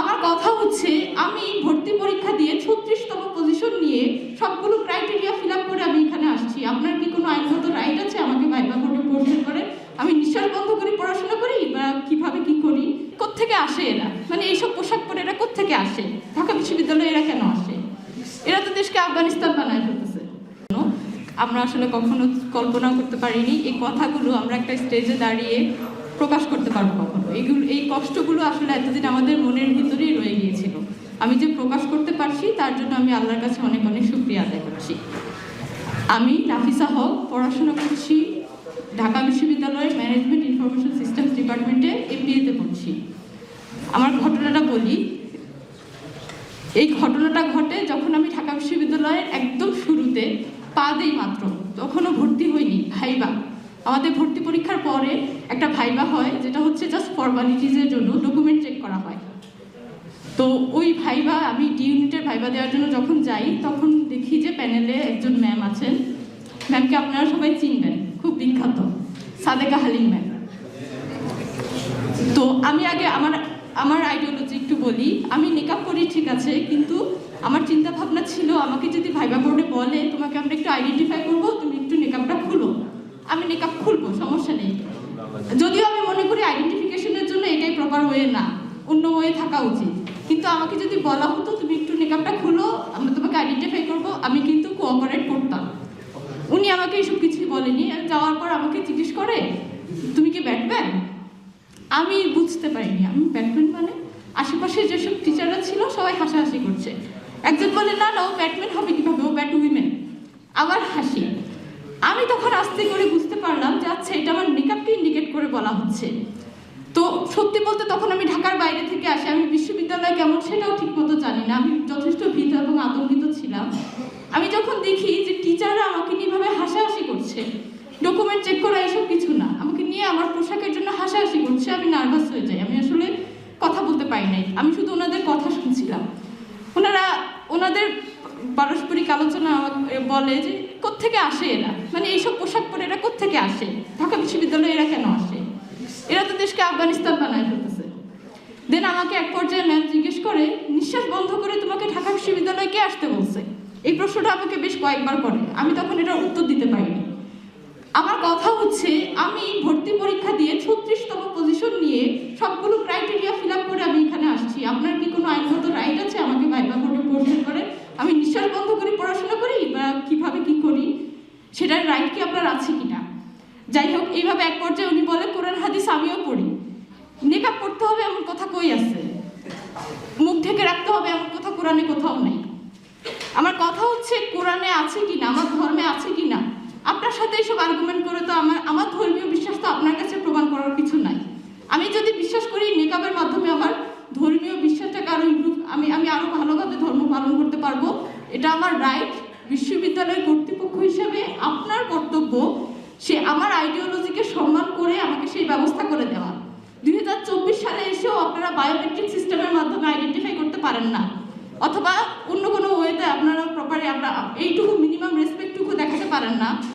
আমার কথা হচ্ছে, আমি ভর্তি পরীক্ষা দিয়ে ছত্রিশতম পজিশন নিয়ে সবগুলো ক্রাইটেরিয়া ফিল আপ করে আমি এখানে আসছি। আপনার কি কোনো আইনগত রাইট আছে? আমাকে ভাইবা বোর্ডে পড়তে করে আমি নিঃশ্বাস বন্ধ করে পড়াশোনা করি বা কীভাবে কি করি? কোত্থেকে আসে এরা? মানে এইসব পোশাক পরে এরা কোত্থেকে আসে? ঢাকা বিশ্ববিদ্যালয়ে এরা কেন আসে? এরা তো দেশকে আফগানিস্তান বানায় ফেলতেছে। আমরা আসলে কখনো কল্পনা করতে পারিনি। এই কথাগুলো আমরা একটা স্টেজে দাঁড়িয়ে প্রকাশ করতে পারব কখনো। এইগুলো, এই কষ্টগুলো আসলে এতদিন আমাদের মনের ভিতরেই রয়ে গিয়েছিল। আমি যে প্রকাশ করতে পারছি, তার জন্য আমি আল্লাহর কাছে অনেক অনেক শুক্রিয়া আদায় করছি। আমি নাফিসা হক, পড়াশোনা করছি ঢাকা বিশ্ববিদ্যালয়ের ম্যানেজমেন্ট ইনফরমেশন সিস্টেমস ডিপার্টমেন্টে এমবিএতে পড়ছি। আমার ঘটনাটা বলি। এই ঘটনাটা ঘটে যখন আমি ঢাকা বিশ্ববিদ্যালয়ের একদম শুরুতে পা দেই মাত্র, তখনও ভর্তি হইনি ভাইবা আমাদের ভর্তি পরীক্ষার পরে একটা ভাইবা হয়, যেটা হচ্ছে জাস্ট ফর্মালিটিজের জন্য ডকুমেন্ট চেক করা হয়। তো ওই ভাইবা, আমি ডি ইউনিটের ভাইবা দেওয়ার জন্য যখন যাই, তখন দেখি যে প্যানেলে একজন ম্যাম আছেন। ম্যামকে আপনারা সবাই চিনবেন, খুব বিখ্যাত, সাদেকা হালিম ম্যাম তো আমি আগে আমার আমার আইডিওলজি একটু বলি। আমি মেকআপ করি, ঠিক আছে, কিন্তু আমার চিন্তা ভাবনা ছিল আমাকে যদি ভাইবা বোর্ডে বলে, তোমাকে আমরা একটু আইডেন্টিফাই করব তুমি একটু মেকআপটা খুলো আমি মেকআপ খুলবো সমস্যা নেই যদিও আমি মনে করি আইডেন্টিফিকেশনের জন্য এটাই প্রপার ওয়ে না অন্য ওয়ে থাকা উচিত। কিন্তু আমাকে যদি বলা হতো, তুমি একটু মেকআপটা খুলো, আমরা তোমাকে আইডেন্টিফাই করব, আমি কিন্তু কোঅপারেট করতাম। উনি আমাকে এসব কিছুই বলেনি। যাওয়ার পর আমাকে জিজ্ঞেস করে, তুমি কি ব্যাটম্যান আমি বুঝতে পারিনি। আমি ব্যাটম্যান মানে? আশেপাশে যেসব টিচাররা ছিল, সবাই হাসাহাসি করছে। একজন বলে, না না, ও ব্যাটম্যান হবে কীভাবে? ও ব্যাট উইমেন আবার হাসি। আমি তখন আস্তে করে বুঝতে পারলাম যে আচ্ছা এটা আমার মেকআপকে ইন্ডিকেট করে বলা হচ্ছে। তো সত্যি বলতে তখন আমি ঢাকার বাইরে থেকে আসি। আমি বিশ্ববিদ্যালয় কেমন সেটাও ঠিক মতো জানি না। আমি যথেষ্ট ভীত এবং আতঙ্কিত ছিলাম। আমি যখন দেখি যে টিচাররা আমাকে নিয়ে এভাবে হাসাহাসি করছে, ডকুমেন্ট চেক করা এইসব কিছু না, আমাকে নিয়ে আমার পোশাকের জন্য হাসাহাসি করছে, আমি নার্ভাস হয়ে যাই। আমি আসলে কথা বলতে পারি নাই। আমি শুধু ওনাদের কথা শুনছিলাম। ওনারা, ওনাদের পারস্পরিক আলোচনা বলে যে, কোত্থেকে আসে এরা? মানে এইসব পোশাক পরে এরা কোত্থেকে আসে? ঢাকা বিশ্ববিদ্যালয়ে এরা কেন আসে? এরা তো দেশকে আফগানিস্তান বানায় ফেলতেছে। দেন আমাকে এক পর্যায়ে ম্যাম জিজ্ঞেস করে, নিঃশ্বাস বন্ধ করে তোমাকে ঢাকা বিশ্ববিদ্যালয়ে কে আসতে বলছে? এই প্রশ্নটা আমাকে বেশ কয়েকবার করে। আমি তখন এটার উত্তর দিতে পারিনি। আমার কথা হচ্ছে, আমি ভর্তি পরীক্ষা দিয়ে ছত্রিশতম পজিশন নিয়ে সবগুলো ক্রাইটেরিয়া ফিল আপ করে আমি এখানে আসছি। আপনার কি কোনো আইনগত রাইট আছে? আমাকে ভাইবা বোর্ডে পড়তে করে। আমি নিঃশ্বাস বন্ধ করে পড়াশোনা করি বা কীভাবে কি করি? সেটার রাইট কি আপনার আছে কিনা? যাই হোক, এইভাবে এক পর্যায়ে উনি বলে, কোরআন, হাদিস আমিও পড়ি। মেকআপ করতে হবে এমন কথা কই আছে? মুখ ঢেকে রাখতে হবে এমন কথা কোরআনে কোথাও নেই। আমার কথা হচ্ছে, কোরআনে আছে কি না আমার ধর্মে আছে কিনা? আপনার সাথে এইসব আর্গুমেন্ট করে তো আমার আমার ধর্মীয় বিশ্বাস তো আপনার কাছে প্রমাণ করার কিছু নাই। আমি যদি বিশ্বাস করি মেকআপের মাধ্যমে আমার ধর্মীয় বিশ্বাসটাকে আরও ইমপ্রুভ আমি আমি আরও ভালোভাবে ধর্ম পালন করতে পারব। এটা আমার রাইট বিশ্ববিদ্যালয়ের কর্তৃপক্ষ হিসেবে আপনার কর্তব্য। সে আমার আইডিওলজিকে সম্মান করে আমাকে সেই ব্যবস্থা করে দেওয়া। দুই হাজার চব্বিশ সালে এসেও আপনারা বায়োমেট্রিক সিস্টেমের মাধ্যমে আইডেন্টিফাই করতে পারেন না। অথবা অন্য কোনো ওয়েতে আপনারা প্রপারে আপনারা এইটুকু মিনিমাম রেসপেক্টটুকু দেখাতে পারেন না।